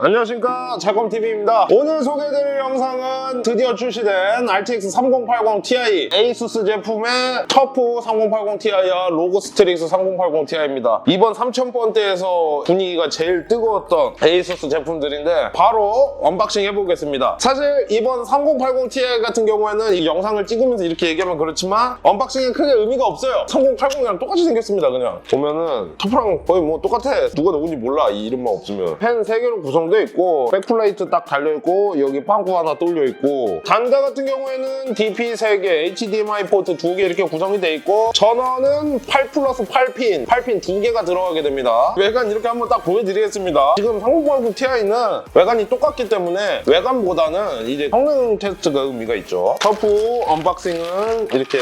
안녕하십니까. 자검TV입니다. 오늘 소개해드릴 영상은 드디어 출시된 RTX 3080 Ti ASUS 제품의 터프 3080 Ti와 로그 스트릭스 3080 Ti입니다. 이번 3000번대에서 분위기가 제일 뜨거웠던 ASUS 제품들인데 바로 언박싱 해보겠습니다. 사실 이번 3080 Ti 같은 경우에는 이 영상을 찍으면서 이렇게 얘기하면 그렇지만 언박싱은 크게 의미가 없어요. 3080이랑 똑같이 생겼습니다 그냥. 보면은 터프랑 거의 뭐 똑같아. 누가 누군지 몰라 이 이름만 없으면. 펜 3개로 구성 되어 있고 백플레이트 딱 달려있고 여기 빵꾸 하나 뚫려있고 단자 같은 경우에는 DP 3개 HDMI 포트 2개 이렇게 구성이 되어 있고 전원은 8 플러스 8핀 8핀 2개가 들어가게 됩니다 외관 이렇게 한번 딱 보여드리겠습니다 지금 3080 Ti는 외관이 똑같기 때문에 외관보다는 이제 성능 테스트가 의미가 있죠 터프 언박싱은 이렇게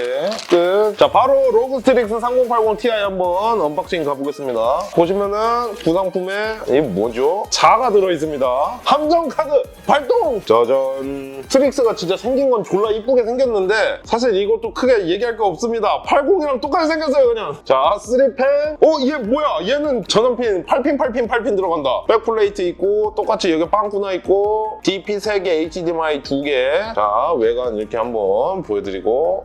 끝. 자, 바로 로그 스트릭스 3080 Ti 한번 언박싱 가보겠습니다. 보시면은 구상품에 이 뭐죠? 자가 들어있 습니다. 함정 카드 발동! 짜잔. 스트릭스가 진짜 생긴 건 졸라 이쁘게 생겼는데 사실 이것도 크게 얘기할 거 없습니다. 80이랑 똑같이 생겼어요, 그냥. 자, 3펜. 어, 얘 뭐야? 얘는 전원핀 8핀, 8핀, 8핀 들어간다. 백플레이트 있고 똑같이 여기 빵꾸나 있고 DP 3개, HDMI 2개. 자, 외관 이렇게 한번 보여드리고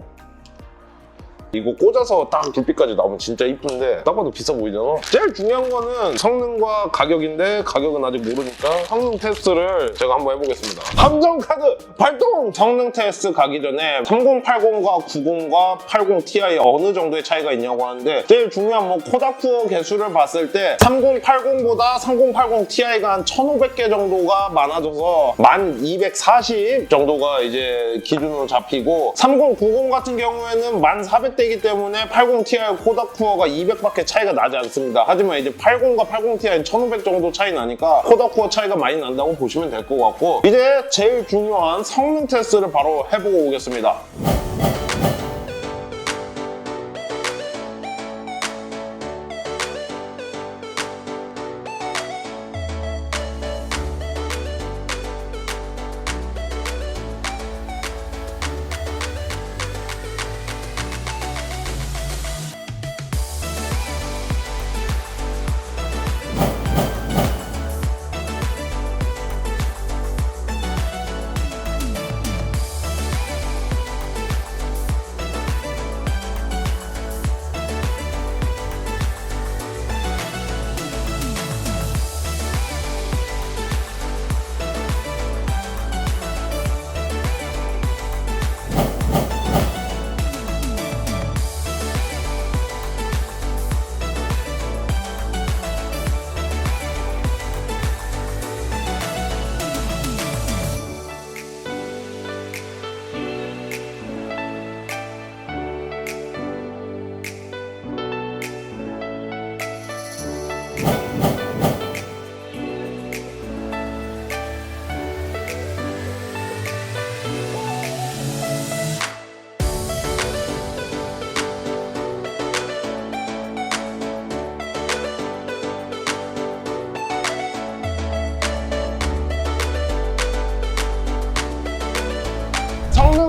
이거 꽂아서 딱 불빛까지 나오면 진짜 이쁜데 딱 봐도 비싸 보이잖아 제일 중요한 거는 성능과 가격인데 가격은 아직 모르니까 성능 테스트를 제가 한번 해보겠습니다 함정 카드 발동! 성능 테스트 가기 전에 3080과 90과 80 Ti 어느 정도의 차이가 있냐고 하는데 제일 중요한 뭐 코다쿠어 개수를 봤을 때 3080보다 3080 Ti가 한 1500개 정도가 많아져서 1240 정도가 이제 기준으로 잡히고 3090 같은 경우에는 1400대 이기 때문에 80 Ti 코다쿠어가 200밖에 차이가 나지 않습니다. 하지만 이제 80과 80 Ti는 1500 정도 차이 나니까 코다쿠어 차이가 많이 난다고 보시면 될 것 같고 이제 제일 중요한 성능 테스트를 바로 해보고 오겠습니다.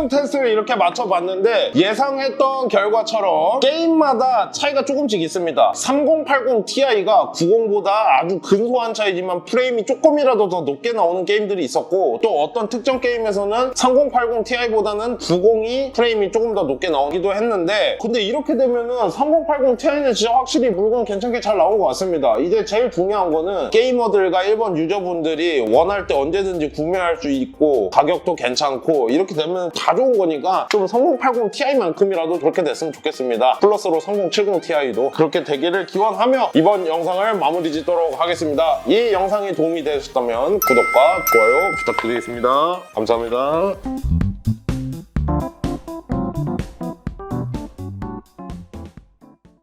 테스트를 이렇게 맞춰봤는데 예상했던 결과처럼 게임마다 차이가 조금씩 있습니다. 3080 Ti가 90보다 아주 근소한 차이지만 프레임이 조금이라도 더 높게 나오는 게임들이 있었고 또 어떤 특정 게임에서는 3080 Ti보다는 90이 프레임이 조금 더 높게 나오기도 했는데 근데 이렇게 되면은 3080 Ti는 진짜 확실히 물건 괜찮게 잘 나온 것 같습니다. 이제 제일 중요한 거는 게이머들과 일본 유저분들이 원할 때 언제든지 구매할 수 있고 가격도 괜찮고 이렇게 되면 다 좋은 거니까 좀 3080 Ti만큼이라도 그렇게 됐으면 좋겠습니다. 플러스로 3070 Ti도 그렇게 되기를 기원하며 이번 영상을 마무리 짓도록 하겠습니다. 이 영상이 도움이 되셨다면 구독과 좋아요 부탁드리겠습니다. 감사합니다.